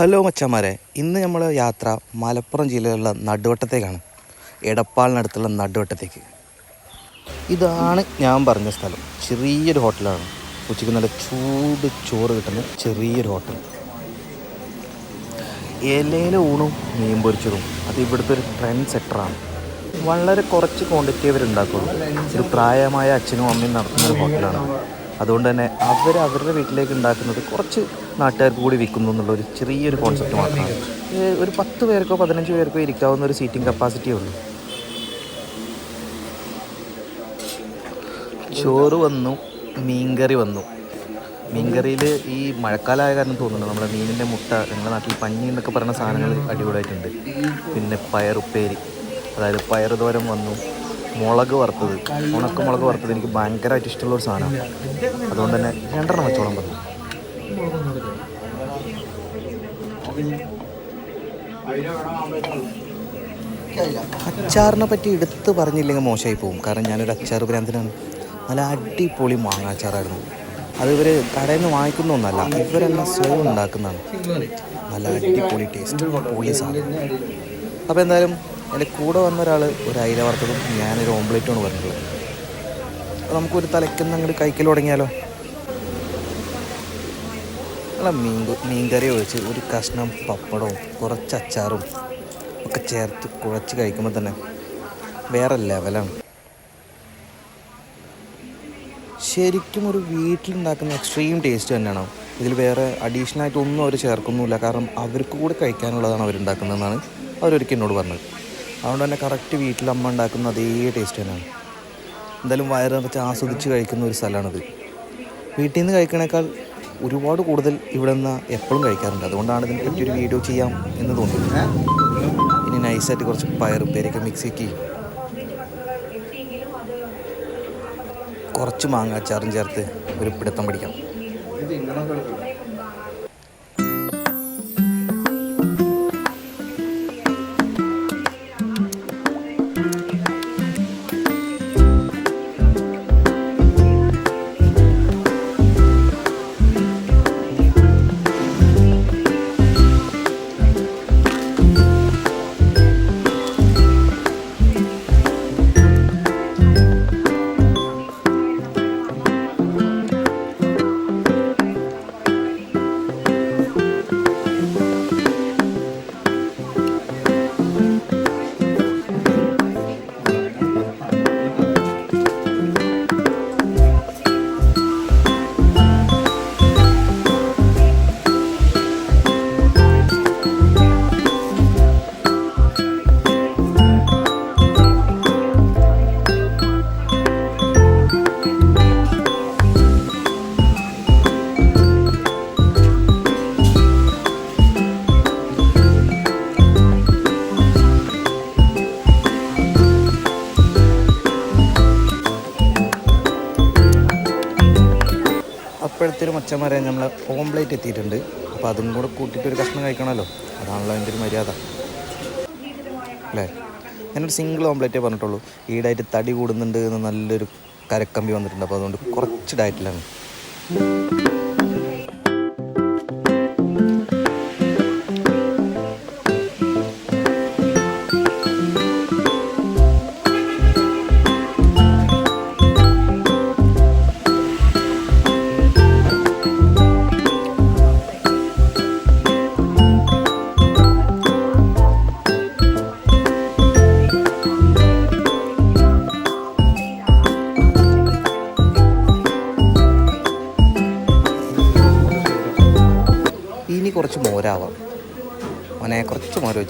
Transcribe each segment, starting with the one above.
Hello മച്ചന്മാരെ ഇന്ന് നമ്മൾ യാത്ര മലപ്പുറം ജില്ലയിലുള്ള നടുവട്ടത്തേക്കാണ്. എടപ്പാളിനടുത്തുള്ള നടുവട്ടത്തേക്ക്. ഇതാണ് ഞാൻ പറഞ്ഞ സ്ഥലം. ചെറിയൊരു ഹോട്ടലാണ്. ഉച്ചയ്ക്ക് നല്ല ചൂട് ചോറ് കിട്ടുന്ന ചെറിയൊരു ഹോട്ടൽ. ഇലയിൽ ഊണും മീൻ പൊരിച്ചതും അത് ഇവിടുത്തെ ഒരു ട്രെൻഡ് സെറ്ററാണ് വളരെ കുറച്ച് ക്വാണ്ടിറ്റി അവരുണ്ടാക്കുള്ളൂ ഒരു പ്രായമായ അച്ഛനും അമ്മയും നടത്തുന്ന ഒരു ഹോട്ടലാണ്. അതുകൊണ്ട് തന്നെ അവർ അവരുടെ വീട്ടിലേക്ക് ഉണ്ടാക്കുന്നത് കുറച്ച് നാട്ടുകാർക്ക് കൂടി വിൽക്കുന്നു എന്നുള്ള ഒരു ചെറിയൊരു കോൺസെപ്റ്റ് മാത്രമാണ്. ഒരു പത്ത് പേർക്കോ പതിനഞ്ച് പേർക്കോ ഇരിക്കാവുന്ന ഒരു സീറ്റിംഗ് കപ്പാസിറ്റി ഉള്ളൂ. ചോറ് വന്നു മീൻകറി വന്നു. മീൻകറിയിൽ ഈ മഴക്കാലമായ കാരണം തോന്നുന്നു. നമ്മുടെ മീനിന്റെ മുട്ട ഞങ്ങളുടെ നാട്ടിൽ പഞ്ഞി എന്നൊക്കെ പറയുന്ന സാധനങ്ങൾ അടിപൊളിയായിട്ടുണ്ട്. പിന്നെ പയറുപ്പേരി. അതായത് പയറ് തോരം വന്നു മുളക് വറുത്തത്. ഉണക്ക മുളക് വറുത്തത് എനിക്ക് ഭയങ്കരമായിട്ട് ഇഷ്ടമുള്ള ഒരു സാധനമാണ്. അതുകൊണ്ട് തന്നെ രണ്ടെണ്ണം വെച്ചോളം പറഞ്ഞു. അച്ചാറിനെ പറ്റി എടുത്ത് പറഞ്ഞില്ലെങ്കിൽ മോശമായി പോകും കാരണം ഞാനൊരു അച്ചാർ ഭ്രാന്തനാണ്. നല്ല അടിപൊളി മാങ്ങ അച്ചാറായിരുന്നു. അത് ഇവർ കടയിൽ നിന്ന് വാങ്ങിക്കുന്ന ഒന്നല്ല ഇവരെല്ലാം സ്വയം ഉണ്ടാക്കുന്നതാണ്. നല്ല അടിപൊളി ടേസ്റ്റ് പൊളി സാധനം. അപ്പോൾ എന്തായാലും എന്റെ കൂടെ വന്ന ഒരാൾ ഒരു അയില വറുത്തതും ഞാനൊരു ഓംപ്ലേറ്റുമാണ് പറഞ്ഞിട്ടുള്ളത്. അപ്പോൾ നമുക്കൊരു തലയ്ക്കുന്ന അങ്ങോട്ട് കഴിക്കൽ തുടങ്ങിയാലോ? നല്ല മീൻ മീൻകറി ഒഴിച്ച് ഒരു കഷ്ണം പപ്പടവും കുറച്ച് അച്ചാറും ഒക്കെ ചേർത്ത് കുഴച്ച് കഴിക്കുമ്പോൾ തന്നെ വേറെ ലെവലാണ്. ശരിക്കും ഒരു വീട്ടിലുണ്ടാക്കുന്ന എക്സ്ട്രീം ടേസ്റ്റ് തന്നെയാണ്. ഇതിൽ വേറെ അഡീഷണൽ ആയിട്ട് ഒന്നും അവർ ചേർക്കുന്നില്ല കാരണം അവർക്ക് കൂടെ കഴിക്കാനുള്ളതാണ് അവരുണ്ടാക്കുന്നതെന്നാണ് അവരൊരിക്കൽ എന്നോട് പറഞ്ഞത്. അതുകൊണ്ട് തന്നെ കറക്റ്റ് വീട്ടിൽ അമ്മ ഉണ്ടാക്കുന്ന അതേ ടേസ്റ്റ് തന്നെയാണ്. എന്തായാലും വയറ് നിറച്ച് ആസ്വദിച്ച് കഴിക്കുന്ന ഒരു സ്ഥലമാണിത്. വീട്ടിൽ നിന്ന് കഴിക്കണേക്കാൾ ഒരുപാട് കൂടുതൽ ഇവിടെ നിന്ന് എപ്പോഴും കഴിക്കാറുണ്ട്. അതുകൊണ്ടാണ് ഇതിനെ പറ്റി ഒരു വീഡിയോ ചെയ്യാം എന്ന് തോന്നുന്നത്. ഇനി നൈസായിട്ട് കുറച്ച് പയറുപ്പേരൊക്കെ മിക്സ് ആക്കി കുറച്ച് മാങ്ങാച്ചാറും ചേർത്ത് ഒരു പിടുത്തം പിടിക്കാം. അപ്പോഴത്തേനും മച്ചന്മാരെ നമ്മൾ ഓംപ്ലേറ്റ് എത്തിയിട്ടുണ്ട്. അപ്പോൾ അതും കൂടെ കൂട്ടിയിട്ട് ഒരു കഷ്ണം കഴിക്കണമല്ലോ. അതാണല്ലോ അതിന്റെ ഒരു മര്യാദ. അല്ലേ? ഞാനൊരു സിംഗിൾ ഓംപ്ലേറ്റേ പറഞ്ഞിട്ടുള്ളൂ. ഈടായിട്ട് തടി കൂടുന്നുണ്ട് എന്ന് നല്ലൊരു കരക്കമ്പി വന്നിട്ടുണ്ട്. അപ്പോൾ അതുകൊണ്ട് കുറച്ച് ഡയറ്റിലാണ് മോരാവാം മോനെ കുറച്ച് മോര്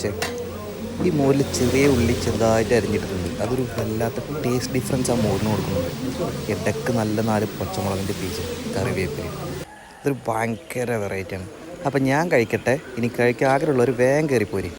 ഈ മോരിൽ ചെറിയ ഉള്ളി ചെറുതായിട്ട് അരിഞ്ഞിട്ടുണ്ട് അതൊരു വല്ലാത്ത ടേസ്റ്റ് ഡിഫറൻസ് ആ മോരിന് കൊടുക്കുന്നുണ്ട്. ഇടയ്ക്ക് നല്ല നാല് പച്ചമുളകിന്റെ പീസ് കറിവേപ്പില. ഇതൊരു ഭയങ്കര വെറൈറ്റിയാണ് അപ്പം ഞാൻ കഴിക്കട്ടെ. ഇനി കഴിക്കാൻ ആഗ്രഹമുള്ളവർ വേഗം കയറിപ്പോരി